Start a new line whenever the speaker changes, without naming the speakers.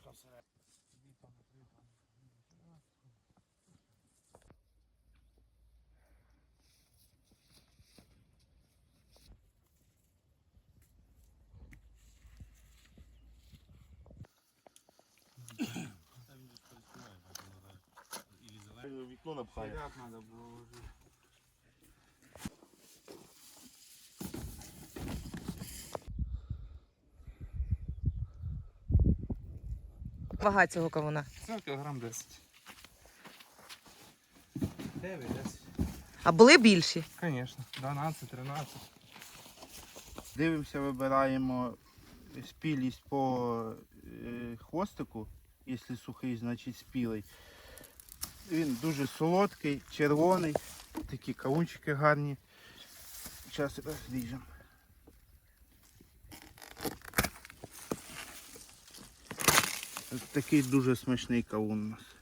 пташка всередині.
Вікно напхає.
Ряд треба було ложити.
Вага цього кавуна.
Це кілограм 10. 9, 10.
А були більші?
Звісно. 12, 13.
Дивимося, вибираємо спілість по е, хвостику. Якщо сухий, значить спілий. Він дуже солодкий, червоний, такі кавунчики гарні. Зараз розріжемо. Такий дуже смачний кавун у нас.